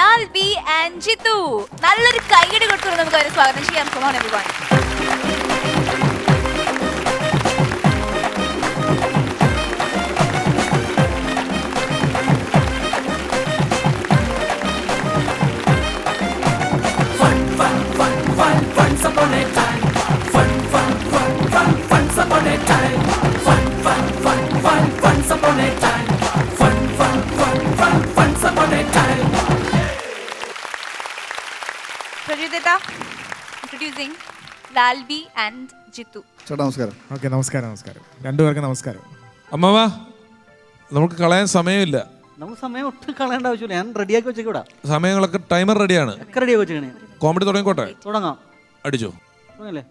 Lal B and Jithu. നല്ലൊരു കൈയടി കൊടുത്തുകൊണ്ട് നമുക്ക് അവരെ സ്വാഗതം ചെയ്യാം. Come on fun, പ്രജുദേത്ത introducing Lal B and Jithu. ചേട്ടാ നമസ്കാരം. ഓക്കെ നമസ്കാരം നമസ്കാരം. രണ്ടുപേർക്ക് നമസ്കാരം. അമ്മാവാ നമുക്ക് കളയാൻ സമയമില്ല. നമുക്ക് സമയം ഒട്ടും കളയേണ്ട ആവശ്യമില്ല. ഞാൻ റെഡിയാക്കി വെച്ചേക്കൂടാ സമയങ്ങളൊക്കെ ടൈമർ റെഡിയാണ് ഒക്കെ റെഡിയാക്കി വെച്ചേക്കണേ. കോമഡി തുടങ്ങിക്കോട്ടെ? തുടങ്ങാം. അടിച്ചോ. തുടങ്ങല്ലേ?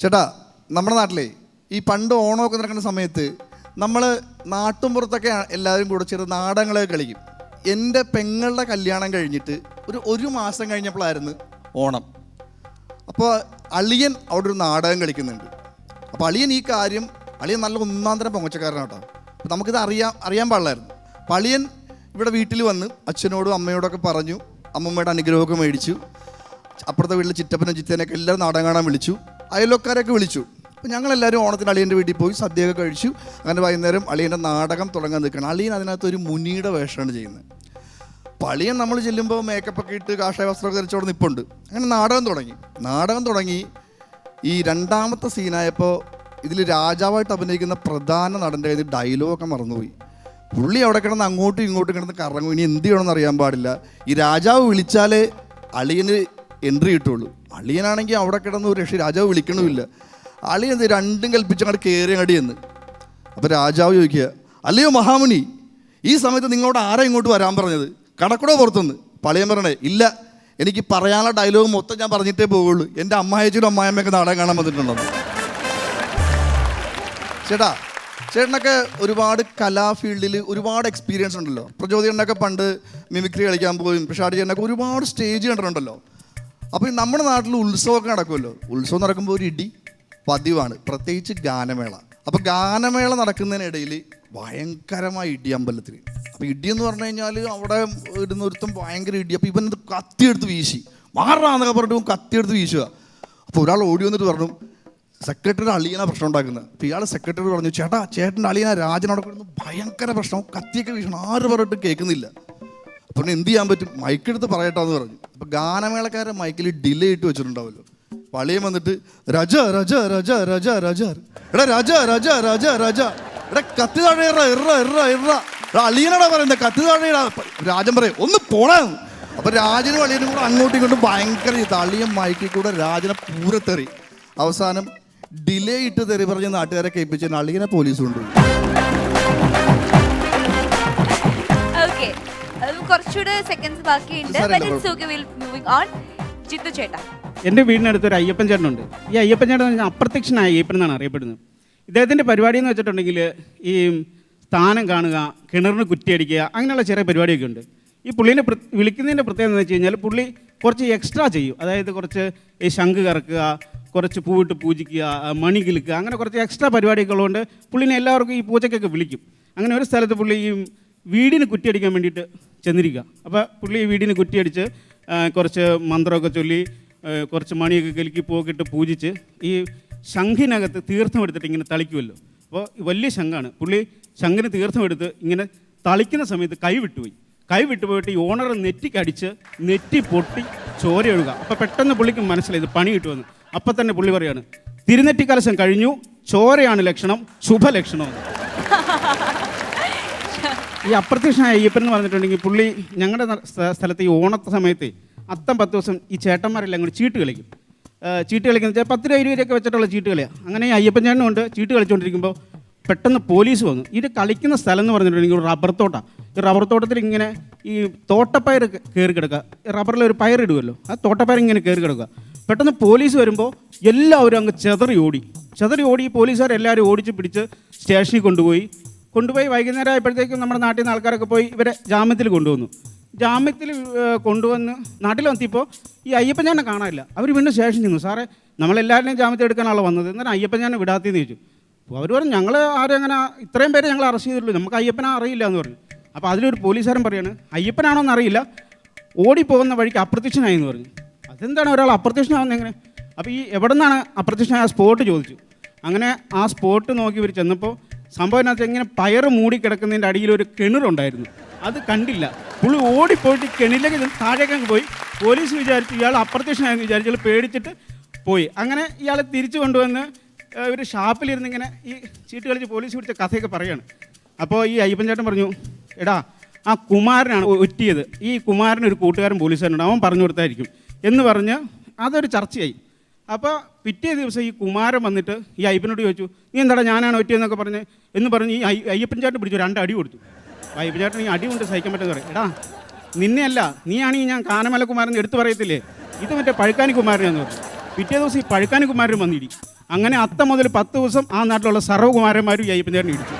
ചേട്ടാ നമ്മുടെ നാട്ടിലെ ഈ പണ്ട് ഓണമൊക്കെ നടക്കുന്ന സമയത്ത് നമ്മൾ നാട്ടും പുറത്തൊക്കെ എല്ലാവരും കൂടെ ചെറു നാടകങ്ങളൊക്കെ കളിക്കും. എന്റെ പെങ്ങളുടെ കല്യാണം കഴിഞ്ഞിട്ട് ഒരു ഒരു മാസം കഴിഞ്ഞപ്പോഴായിരുന്നു ഓണം. അപ്പോൾ അളിയൻ അവിടെ ഒരു നാടകം കളിക്കുന്നുണ്ട്. അപ്പോൾ അളിയൻ ഈ കാര്യം അളിയൻ നല്ല ഒന്നാം തരം പൊങ്ങച്ചക്കാരനാണ് കേട്ടോ. അപ്പോൾ നമുക്കിത് അറിയാൻ അറിയാൻ പാടില്ലായിരുന്നു. അപ്പോൾ അളിയൻ ഇവിടെ വീട്ടിൽ വന്ന് അച്ഛനോടും അമ്മയോടൊക്കെ പറഞ്ഞു അമ്മമ്മയുടെ അനുഗ്രഹമൊക്കെ മേടിച്ചു. അപ്പുറത്തെ വീട്ടിൽ ചിറ്റപ്പനും ചിത്തേനൊക്കെ എല്ലാവരും നാടകം കാണാൻ വിളിച്ചു. അയൽവക്കാരൊക്കെ വിളിച്ചു. അപ്പോൾ ഞങ്ങളെല്ലാവരും ഓണത്തിന് അളിയന്റെ വീട്ടിൽ പോയി സദ്യയൊക്കെ കഴിച്ചു. അങ്ങനെ വൈകുന്നേരം അളിയന്റെ നാടകം തുടങ്ങാൻ നിൽക്കണം അളിയൻ അതിനകത്ത് ഒരു മുനിയുടെ വേഷമാണ് ചെയ്യുന്നത്. പളിയൻ നമ്മൾ ചെല്ലുമ്പോൾ മേക്കപ്പ് ഒക്കെ ഇട്ട് കാഷായ വസ്ത്രമൊക്കെ ധരിച്ചോടെ നിപ്പുണ്ട്. അങ്ങനെ നാടകം തുടങ്ങി. നാടകം തുടങ്ങി. ഈ രണ്ടാമത്തെ സീനായപ്പോൾ ഇതിൽ രാജാവായിട്ട് അഭിനയിക്കുന്ന പ്രധാന നടന്റെ കയ്യിൽ ഡയലോഗൊക്കെ മറന്നുപോയി. പുള്ളി അവിടെ കിടന്ന് അങ്ങോട്ടും ഇങ്ങോട്ടും കിടന്ന് കറങ്ങും. ഇനി എന്ത് ചെയ്യണമെന്ന് അറിയാൻ പാടില്ല. ഈ രാജാവ് വിളിച്ചാലേ അളിയന് എൻട്രി കിട്ടുള്ളൂ. അളിയനാണെങ്കിൽ അവിടെ കിടന്ന് ഒരു രക്ഷ രാജാവ് വിളിക്കണമില്ല. അളിയൻ എന്ത് രണ്ടും കൽപ്പിച്ച് അങ്ങോട്ട് കയറി അങ്ങടി എന്ന് അപ്പോൾ രാജാവ് ചോദിക്കുക അല്ലയോ മഹാമുനി ഈ സമയത്ത് നിങ്ങളോട് ആരാ ഇങ്ങോട്ട് വരാൻ പറഞ്ഞത്? കടക്കുടോ പുറത്തുനിന്ന്. പളിയൻ പറയണേ ഇല്ല എനിക്ക് പറയാനുള്ള ഡയലോഗ് മൊത്തം ഞാൻ പറഞ്ഞിട്ടേ പോവുള്ളൂ. എന്റെ അമ്മായച്ചനും അമ്മായമ്മയൊക്കെ നാടകം കാണാൻ വന്നിട്ടുണ്ടെന്ന് ചേട്ടാ ചേട്ടനൊക്കെ ഒരുപാട് കലാ ഫീൽഡിൽ ഒരുപാട് എക്സ്പീരിയൻസ് ഉണ്ടല്ലോ. പ്രചോദനൊക്കെ പണ്ട് മിമിക്രി കളിക്കാൻ പോയും പിഷാടി ചേട്ടനൊക്കെ ഒരുപാട് സ്റ്റേജ് കണ്ടിട്ടുണ്ടല്ലോ. അപ്പോൾ നമ്മുടെ നാട്ടിൽ ഉത്സവമൊക്കെ നടക്കുമല്ലോ. ഉത്സവം നടക്കുമ്പോൾ ഒരു ഇടി പതിവാണ്. പ്രത്യേകിച്ച് ഗാനമേള. അപ്പോൾ ഗാനമേള നടക്കുന്നതിനിടയിൽ ഭയങ്കരമായ ഇടി അമ്പലത്തിൽ അപ്പോൾ ഇടി എന്ന് പറഞ്ഞു കഴിഞ്ഞാൽ അവിടെ ഒരുത്തം ഭയങ്കര ഇടി. അപ്പോൾ ഇവൻ കത്തിയെടുത്ത് വീശി. മാറാന്നൊക്കെ പറഞ്ഞിട്ട് കത്തിയെടുത്ത് വീശുക അപ്പോൾ ഒരാൾ ഓടി വന്നിട്ട് പറഞ്ഞു സെക്രട്ടറി അളിയനാണ് പ്രശ്നം ഉണ്ടാക്കുന്നത്. അപ്പോൾ ഇയാൾ സെക്രട്ടറി പറഞ്ഞു ചേട്ടാ ചേട്ടന്റെ അളിയന രാജനോടെ കിടന്ന് ഭയങ്കര പ്രശ്നം. കത്തിയൊക്കെ വീശണം. ആര് പറഞ്ഞിട്ട് കേൾക്കുന്നില്ല. അപ്പോൾ എന്ത് ചെയ്യാൻ പറ്റും? മൈക്കെടുത്ത് പറയട്ടാന്ന് പറഞ്ഞു. അപ്പോൾ ഗാനമേളക്കാരെ മൈക്കിൽ ഡിലേ ഇട്ട് വെച്ചിട്ടുണ്ടാവുമല്ലോ പളിയൻ വന്നിട്ട് രജ രജ രജ രജ രജ എടാ രജ രജ രജ രജ എടാ കത്തി താഴെ ഇറ ഇറ ഇറ ഇറ എടാ അളിയനടാ പറയുന്നത് കത്തി താഴെ രാജൻ പറയും ഒന്ന് പോണേ അപ്പൊ രാജനും അളിയനും കൂടെ അങ്ങോട്ടും ഇങ്ങോട്ടും ഭയങ്കര ഇത് അളിയൻ മയക്കി കൂടെ രാജനെ പൂരത്തെറി. അവസാനം ഡിലേ ഇട്ട് തെറി പറഞ്ഞ് നാട്ടുകാരെ കേൾപ്പിച്ച അളിയനെ പോലീസ് കൊണ്ടുപോയി. കുറച്ചുകൂടെ സെക്കൻഡ്സ് ബാക്കിയുണ്ട്. ജിത്തു ചേട്ടാ. എന്റെ വീടിനടുത്ത് ഒരു അയ്യപ്പൻ ചേട്ടനുണ്ട്. ഈ അയ്യപ്പൻ ചേട്ടൻ എന്ന് പറഞ്ഞാൽ അപ്രത്യക്ഷനായ അയ്യപ്പൻ എന്നാണ് അറിയപ്പെടുന്നത്. ഇദ്ദേഹത്തിന്റെ പരിപാടി എന്ന് വെച്ചിട്ടുണ്ടെങ്കിൽ ഈ സ്ഥാനം കാണുക കിണറിന് കുറ്റിയടിക്കുക അങ്ങനെയുള്ള ചെറിയ പരിപാടിയൊക്കെ ഉണ്ട്. ഈ പുള്ളീനെ വിളിക്കുന്നതിന്റെ പ്രത്യേകത എന്ന് വെച്ച് കഴിഞ്ഞാൽ പുള്ളി കുറച്ച് എക്സ്ട്രാ ചെയ്യും. അതായത് കുറച്ച് ഈ ശംഖ് കറക്കുക കുറച്ച് പൂവിട്ട് പൂജിക്കുക മണി കിലുക്കുക അങ്ങനെ കുറച്ച് എക്സ്ട്രാ പരിപാടിയൊക്കെ ഉള്ളതുകൊണ്ട് പുള്ളിനെ എല്ലാവർക്കും ഈ പൂജയ്ക്കൊക്കെ വിളിക്കും. അങ്ങനെ ഒരു സ്ഥലത്ത് പുള്ളി ഈ വീടിന് കുറ്റിയടിക്കാൻ വേണ്ടിയിട്ട് ചെന്നിരിക്കുക. അപ്പോൾ പുള്ളി ഈ വീടിന് കുറ്റിയടിച്ച് കുറച്ച് മന്ത്രമൊക്കെ ചൊല്ലി കുറച്ച് മണിയൊക്കെ കലക്കി പോക്കിട്ട് പൂജിച്ച് ഈ ശംഖിനകത്ത് തീർത്ഥം എടുത്തിട്ട് ഇങ്ങനെ തളിക്കുമല്ലോ അപ്പോൾ വലിയ ശംഖാണ്. പുള്ളി ശംഖിന് തീർത്ഥം എടുത്ത് ഇങ്ങനെ തളിക്കുന്ന സമയത്ത് കൈ വിട്ടുപോയി. കൈ വിട്ടുപോയിട്ട് ഈ ഓണർ നെറ്റിക്കടിച്ച് നെറ്റി പൊട്ടി ചോര ഒഴുക. അപ്പോൾ പെട്ടെന്ന് പുള്ളിക്ക് മനസ്സിലായി ഇത് പണി കിട്ടുമെന്ന്. അപ്പം തന്നെ പുള്ളി പറയാണ് തിരുനെറ്റി കലശം കഴിഞ്ഞു ചോരയാണ് ലക്ഷണം ശുഭലക്ഷണം. ഈ അപ്രത്യക്ഷനായ അയ്യപ്പൻ എന്ന് പറഞ്ഞിട്ടുണ്ടെങ്കിൽ പുള്ളി ഞങ്ങളുടെ സ്ഥലത്ത് ഈ ഓണത്തെ സമയത്ത് അത്തം പത്ത് ദിവസം ഈ ചേട്ടന്മാരെല്ലാം കൂടി ചീട്ട് കളിക്കും. ചീട്ട് കളിക്കുന്ന വെച്ചാൽ പത്ത് രൂപ ഇരുപത് രൂപയൊക്കെ വെച്ചിട്ടുള്ള ചീട്ട് കളിയാണ് അങ്ങനെ അയ്യപ്പൻ ചേട്ടനും ഉണ്ട് ചീട്ട് കളിച്ചുകൊണ്ടിരിക്കുമ്പോൾ പെട്ടെന്ന് പോലീസ് വന്നു. ഇത് കളിക്കുന്ന സ്ഥലം എന്ന് പറഞ്ഞിട്ടുണ്ടെങ്കിൽ റബ്ബർ തോട്ടമാണ് ഈ റബ്ബർ തോട്ടത്തിൽ ഇങ്ങനെ ഈ തോട്ടപ്പയർ കയറി കിടക്കുക. റബ്ബറിൽ ഒരു പയർ ഇടുമല്ലോ ആ തോട്ടപ്പയർ ഇങ്ങനെ കയറി കിടക്കുക. പെട്ടെന്ന് പോലീസ് വരുമ്പോൾ എല്ലാവരും അങ്ങ് ചെതറി ഓടി. ചെതറി ഓടി പോലീസുകാർ എല്ലാവരും ഓടിച്ച് പിടിച്ച് സ്റ്റേഷനിൽ കൊണ്ടുപോയി. കൊണ്ടുപോയി വൈകുന്നേരം ആയപ്പോഴത്തേക്കും നമ്മുടെ നാട്ടിൽ നിന്ന് ആൾക്കാരൊക്കെ പോയി ഇവരെ ജാമ്യത്തിൽ കൊണ്ടുവന്നു. ജാമ്യത്തിൽ കൊണ്ടുവന്ന് നാട്ടിൽ വന്നിപ്പോൾ ഈ അയ്യപ്പൻ കാണാനില്ല. അവർ വീണ്ടും ശേഷം ചെന്നു. സാറേ നമ്മളെല്ലാവരുടെയും ജാമ്യത്തിൽ എടുക്കാനാണല്ലോ വന്നത്. എന്നാൽ അയ്യപ്പൻ ഞാൻ വിടാത്തേന്ന് ചോദിച്ചു. അപ്പോൾ അവർ പറഞ്ഞു ഞങ്ങൾ ആരും അങ്ങനെ ഇത്രയും പേരെ ഞങ്ങൾ അറസ്റ്റ് ചെയ്തിട്ടുള്ളൂ. നമുക്ക് അയ്യപ്പനെ അറിയില്ല എന്ന് പറഞ്ഞു. അപ്പോൾ അതിലൊരു പോലീസുകാരൻ പറയാണ് അയ്യപ്പനാണോ എന്നറിയില്ല ഓടിപ്പോകുന്ന വഴിക്ക് അപ്രത്യക്ഷനായി എന്ന് പറഞ്ഞു. അതെന്താണ് ഒരാൾ അപ്രത്യക്ഷനാവുന്നത് എങ്ങനെ? അപ്പോൾ ഈ എവിടെ നിന്നാണ് അപ്രത്യക്ഷനായ സ്പോട്ട് ചോദിച്ചു. അങ്ങനെ ആ സ്പോട്ട് നോക്കി ഇവർ ചെന്നപ്പോൾ സംഭവം എന്നാ വെച്ചാൽ ഇങ്ങനെ പയറ് മൂടി കിടക്കുന്നതിന്റെ അടിയിൽ ഒരു കിണറുണ്ടായിരുന്നു. അത് കണ്ടില്ല. പുള്ളി ഓടിപ്പോയിട്ട് കിണറിലേക്ക് ചെന്ന് താഴേക്ക് അങ്ങ് പോയി. പോലീസ് വിചാരിച്ചു ഇയാൾ അപ്രത്യക്ഷനായെന്ന് വിചാരിച്ചു പേടിച്ചിട്ട് പോയി. അങ്ങനെ ഇയാളെ തിരിച്ചു കൊണ്ടുവന്ന് ഒരു ഷാപ്പിലിരുന്ന് ഇങ്ങനെ ഈ ചീട്ട് കളിച്ച് പോലീസ് പിടിച്ച കഥയൊക്കെ പറയാണ്. അപ്പോൾ ഈ അയ്യപ്പൻ ചേട്ടൻ പറഞ്ഞു എടാ ആ കുമാരനാണ് ഒറ്റിയത്. ഈ കുമാരൻ ഒരു കൂട്ടുകാരൻ പോലീസുകാരനുണ്ട്. അവൻ പറഞ്ഞു കൊടുത്തായിരിക്കും. എന്ന് പറഞ്ഞ് അതൊരു ചർച്ചയായി. അപ്പോൾ പിറ്റേ ദിവസം ഈ കുമാരൻ വന്നിട്ട് ഈ അയ്യപ്പനോട് ചോദിച്ചു നീ എന്താടാ ഞാനാണ് ഒറ്റയെന്നൊക്കെ പറഞ്ഞ് എന്ന് പറഞ്ഞ് ഈ അയ്യ- അയ്യപ്പൻ ചേട്ടൻ പിടിച്ചു രണ്ട് അടി കൊടുത്തു. അയ്യപ്പൻ ചേട്ടൻ ഈ അടി കൊണ്ട് സഹിക്കാൻ പറ്റുന്ന പറയും എടാ നിന്നെയല്ല നീയാണെങ്കിൽ ഞാൻ കാനമല കുമാരൻ എടുത്തു പറയത്തില്ലേ? ഇത് മറ്റേ പഴുക്കാനി കുമാരനാന്ന് പറഞ്ഞു. പിറ്റേ ദിവസം ഈ പഴുക്കാനി കുമാരൻ വന്നിടി. അങ്ങനെ അത്ത മുതൽ പത്ത് ദിവസം ആ നാട്ടിലുള്ള സർവകുമാരന്മാരും ഈ അയ്യപ്പൻ ചേട്ടൻ ഇടിച്ചു.